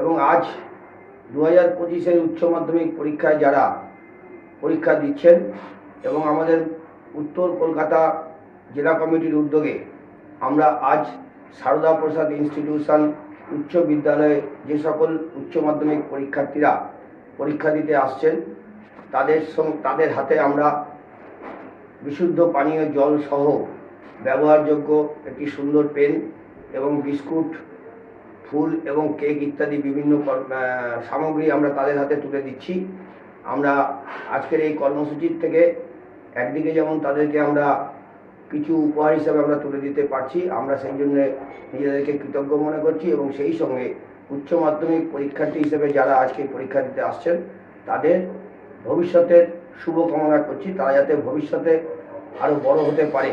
এবং আজ দু হাজার পঁচিশের উচ্চ মাধ্যমিক পরীক্ষায় যারা পরীক্ষা দিচ্ছেন এবং আমাদের উত্তর কলকাতা জেলা কমিটির উদ্যোগে আমরা আজ সারদা প্রসাদ ইনস্টিটিউশন উচ্চ বিদ্যালয়ে যে সকল উচ্চ মাধ্যমিক পরীক্ষার্থীরা পরীক্ষা দিতে আসছেন, তাদের তাদের হাতে আমরা বিশুদ্ধ পানীয় জল সহ ব্যবহারযোগ্য একটি সুন্দর পেন এবং বিস্কুট ফুল এবং কেক ইত্যাদি বিভিন্ন সামগ্রী আমরা তাদের হাতে তুলে দিচ্ছি। আমরা আজকের এই কর্মসূচির থেকে একদিকে যেমন তাদেরকে আমরা কিছু উপহার হিসাবে আমরা তুলে দিতে পারছি, আমরা সেই জন্য নিজেদেরকে কৃতজ্ঞ মনে করছি এবং সেই সঙ্গে উচ্চ মাধ্যমিক পরীক্ষার্থী হিসেবে যারা আজকে পরীক্ষা দিতে আসছেন, তাদের ভবিষ্যতের শুভকামনা করছি। তারা যাতে ভবিষ্যতে আরও বড় হতে পারে।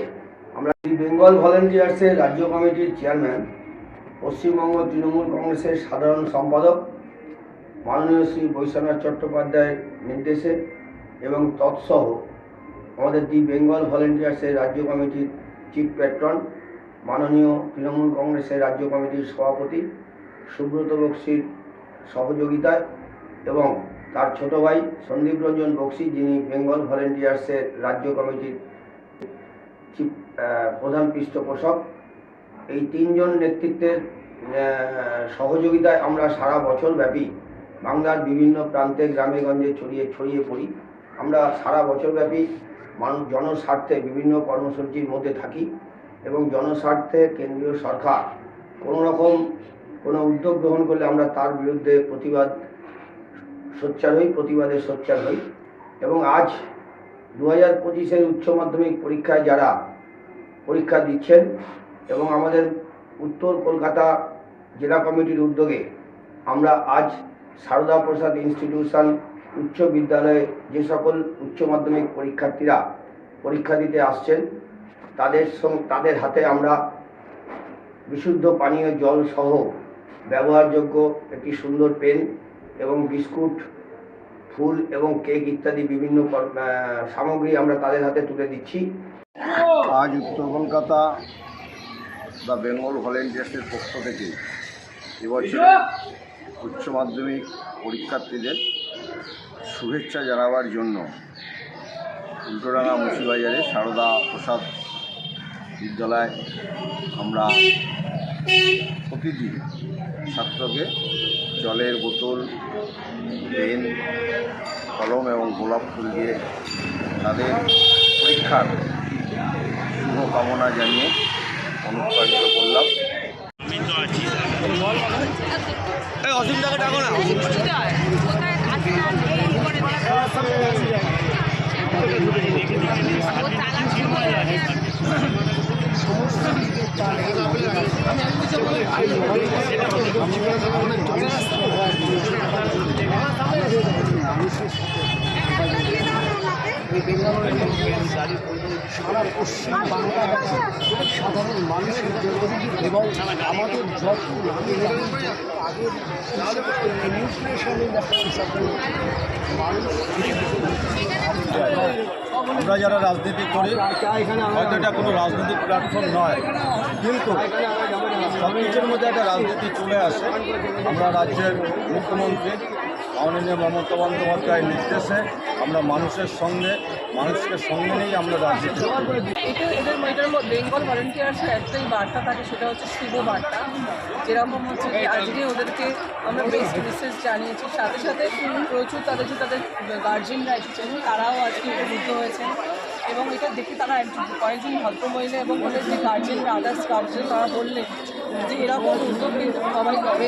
আমরা বেঙ্গল ভলেন্টিয়ার্সের রাজ্য কমিটির চেয়ারম্যান পশ্চিমবঙ্গ তৃণমূল কংগ্রেসের সাধারণ সম্পাদক মাননীয় শ্রী বৈশ্বনাথ চট্টোপাধ্যায়ের নির্দেশে এবং তৎসহ আমাদের দি বেঙ্গল ভলেন্টিয়ার্সের রাজ্য কমিটির চিফ প্যাট্রন, মাননীয় তৃণমূল কংগ্রেসের রাজ্য কমিটির সভাপতি সুব্রত বক্সির সহযোগিতায় এবং তার ছোট ভাই সন্দীপ রঞ্জন বক্সি, যিনি বেঙ্গল ভলেন্টিয়ার্সের রাজ্য কমিটির চিফ প্রধান পৃষ্ঠপোষক। এই তিনজন নেতৃত্বের সহযোগিতায় আমরা সারা বছর ব্যাপী বাংলার বিভিন্ন প্রান্তে গ্রামে গঞ্জে ছড়িয়ে ছড়িয়ে পড়ি। আমরা সারা বছর ব্যাপী মানুষ জনস্বার্থে বিভিন্ন কর্মসূচির মধ্যে থাকি এবং জনস্বার্থে কেন্দ্রীয় সরকার কোনো রকম কোনো উদ্যোগ গ্রহণ করলে আমরা তার বিরুদ্ধে প্রতিবাদ, সোচ্চার হই, প্রতিবাদে সোচ্চার হই। এবং আজ দু হাজার পঁচিশের উচ্চ মাধ্যমিক পরীক্ষায় যারা পরীক্ষা দিচ্ছেন এবং আমাদের উত্তর কলকাতা জেলা কমিটির উদ্যোগে আমরা আজ সারদা প্রসাদ ইনস্টিটিউশন উচ্চ বিদ্যালয়ে যে সকল উচ্চ মাধ্যমিক পরীক্ষার্থীরা পরীক্ষা দিতে আসছেন, তাদের তাদের হাতে আমরা বিশুদ্ধ পানীয় জল সহ ব্যবহারযোগ্য একটি সুন্দর পেন এবং বিস্কুট, ফুল এবং কেক ইত্যাদি বিভিন্ন সামগ্রী আমরা তাদের হাতে তুলে দিচ্ছি। আজ উত্তর কলকাতা বা বেঙ্গল ভলেন্টিয়ার্সের পক্ষ থেকে এবছর উচ্চ মাধ্যমিক পরীক্ষার্থীদের শুভেচ্ছা জানাবার জন্য উল্টোডাঙ্গা মুন্সিবাজারে সারদা প্রসাদ বিদ্যালয় আমরা প্রতিদিন ছাত্রকে জলের বোতল, পেন, কলম এবং গোলাপ ফুল দিয়ে তাদের পরীক্ষার শুভকামনা জানিয়ে অনুপ্রাণিত করলাম সারা সাধারণ মানুষের জন্য এবং আমাদের যত আমরা যারা রাজনীতি করি, হয়তো এটা কোনো রাজনৈতিক প্ল্যাটফর্ম নয়, কিন্তু সব কিছুর মধ্যে একটা রাজনীতি চলে আসে। আমরা রাজ্যের মুখ্যমন্ত্রী মাননীয় মমতা বন্দ্যোপাধ্যায়ের নির্দেশে আমরা মানুষের সঙ্গে, মানুষকে সঙ্গে নিয়েই আমরা রাজনীতি এটা এদের এটার বেঙ্গল ভলেন্টিয়ার্সের একটাই বার্তা থাকে, সেটা হচ্ছে শুভ বার্তা। যেরকম হচ্ছে কি আজকে ওদেরকে আমরা বেস্ট মেসেজ জানিয়েছি। সাথে সাথে প্রচুর তাদের যে তাদের গার্জেনরা এসেছেন তারাও আজকে উপকৃত হয়েছেন এবং এটা দেখে তারা কয়েকজন ভদ্রমহিলা এবং ওদের যে গার্জেনরা আদার্স গার্জেন তারা বললেন যে এরকম উদ্যোগ কিন্তু সবাই করে